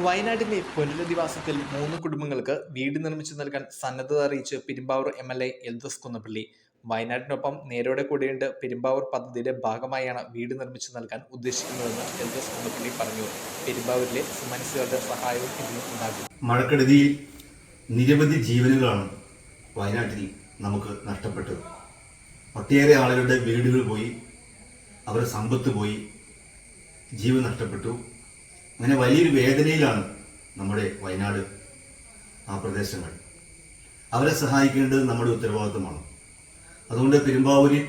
വയനാട്ടിലെ പുനരധിവാസത്തിൽ മൂന്ന് കുടുംബങ്ങൾക്ക് വീട് നിർമ്മിച്ചു നൽകാൻ സന്നദ്ധത അറിയിച്ച് Perumbavoor M L A Eldhose Kunnappilly. വയനാടിനൊപ്പം നേരോടെ കൂടെയുണ്ട് പെരുമ്പാവൂർ പദ്ധതിയുടെ ഭാഗമായാണ് വീട് നിർമ്മിച്ചു നൽകാൻ ഉദ്ദേശിക്കുന്നതെന്ന് എൽദോസ് കുന്നപ്പള്ളി പറഞ്ഞു. പെരുമ്പാവൂരിലെ മനസ്സുകളുടെ സഹായവും ഇതിന് ഉണ്ടാകും. മഴക്കെടുതിയിൽ നിരവധി ജീവനുകളാണ് വയനാട്ടിൽ നമുക്ക് നഷ്ടപ്പെട്ടത്. ഒട്ടേറെ ആളുകളുടെ വീടുകൾ പോയി അവരുടെ സമ്പത്ത് പോയി ജീവൻ നഷ്ടപ്പെട്ടു. അങ്ങനെ വലിയൊരു വേദനയിലാണ് നമ്മുടെ വയനാട് ആ പ്രദേശങ്ങൾ. അവരെ സഹായിക്കേണ്ടത് നമ്മുടെ ഉത്തരവാദിത്വമാണ് അതുകൊണ്ട് പെരുമ്പാവൂരിൽ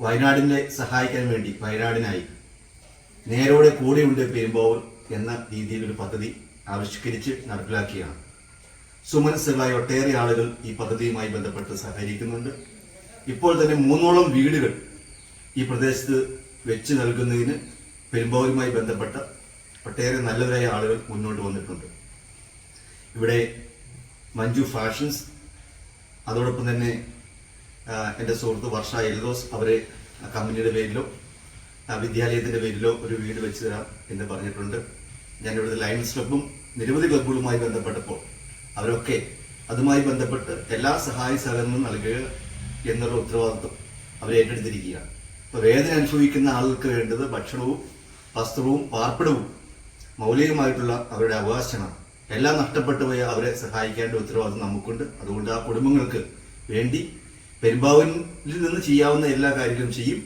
വയനാടിനെ സഹായിക്കാൻ വേണ്ടി വയനാടിനായി നേരോടെ കൂടെയുണ്ട് പെരുമ്പാവൂർ എന്ന രീതിയിൽ ഒരു പദ്ധതി ആവിഷ്കരിച്ച് നടപ്പിലാക്കിയാണ്. സുമനസ്സുകളായ ഒട്ടേറെ ആളുകൾ ഈ പദ്ധതിയുമായി ബന്ധപ്പെട്ട് സഹകരിക്കുന്നുണ്ട്. ഇപ്പോൾ തന്നെ മൂന്നോളം വീടുകൾ ഈ പ്രദേശത്ത് വെച്ച് നൽകുന്നതിന് പെരുമ്പാവൂരുമായി ബന്ധപ്പെട്ട ഒട്ടേറെ നല്ലവരായ ആളുകൾ മുന്നോട്ട് വന്നിട്ടുണ്ട്. ഇവിടെ മഞ്ജു ഫാഷൻസ് അതോടൊപ്പം തന്നെ എന്റെ സുഹൃത്ത് വർഷ എൽദോസ് അവരെ കമ്പനിയുടെ പേരിലോ വിദ്യാലയത്തിന്റെ പേരിലോ ഒരു വീട് വെച്ച് തരാം എന്ന് പറഞ്ഞിട്ടുണ്ട്. ഞാൻ ഇവിടുത്തെ ലയൺസ് ക്ലബും നിരവധി ക്ലബുകളുമായി ബന്ധപ്പെട്ടപ്പോൾ അവരൊക്കെ അതുമായി ബന്ധപ്പെട്ട് എല്ലാ സഹായ സഹകരണവും നൽകുക എന്നുള്ള ഉത്തരവാദിത്വം അവർ ഏറ്റെടുത്തിരിക്കുകയാണ്. അപ്പോൾ വേദന അനുഭവിക്കുന്ന ആളുകൾക്ക് വേണ്ടത് ഭക്ഷണവും വസ്ത്രവും പാർപ്പിടവും മൗലികമായിട്ടുള്ള അവരുടെ അവകാശമാണ് എല്ലാം നഷ്ടപ്പെട്ടു പോയ അവരെ സഹായിക്കേണ്ട ഉത്തരവാദിത്വം നമുക്കുണ്ട്. അതുകൊണ്ട് ആ കുടുംബങ്ങൾക്ക് വേണ്ടി പെരുമ്പാവൂരിൽ നിന്ന് ചെയ്യാവുന്ന എല്ലാ കാര്യങ്ങളും ചെയ്യും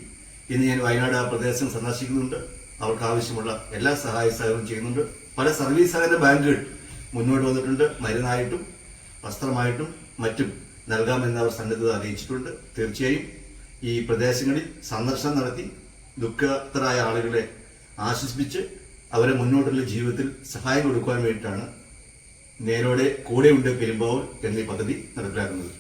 ഇന്ന് ഞാൻ വയനാട് ആ പ്രദേശം സന്ദർശിക്കുന്നുണ്ട്. അവർക്ക് ആവശ്യമുള്ള എല്ലാ സഹായ സഹകരണം ചെയ്യുന്നുണ്ട്. പല സർവീസ് സഹകരണ ബാങ്കുകൾ മുന്നോട്ട് വന്നിട്ടുണ്ട്. മരുന്നായിട്ടും വസ്ത്രമായിട്ടും മറ്റും നൽകാമെന്ന് അവർ സന്നദ്ധത അറിയിച്ചിട്ടുണ്ട്. തീർച്ചയായും ഈ പ്രദേശങ്ങളിൽ സന്ദർശനം നടത്തി ദുഃഖത്തരായ ആളുകളെ ആശ്വസിപ്പിച്ച് അവരെ മുന്നോട്ടുള്ള ജീവിതത്തിൽ സഹായം കൊടുക്കുവാൻ വേണ്ടിയിട്ടാണ് നേരോടെ കൂടെയുണ്ട് പെരുമ്പാവൂർ എന്നീ പദ്ധതി നടപ്പിലാക്കുന്നത്.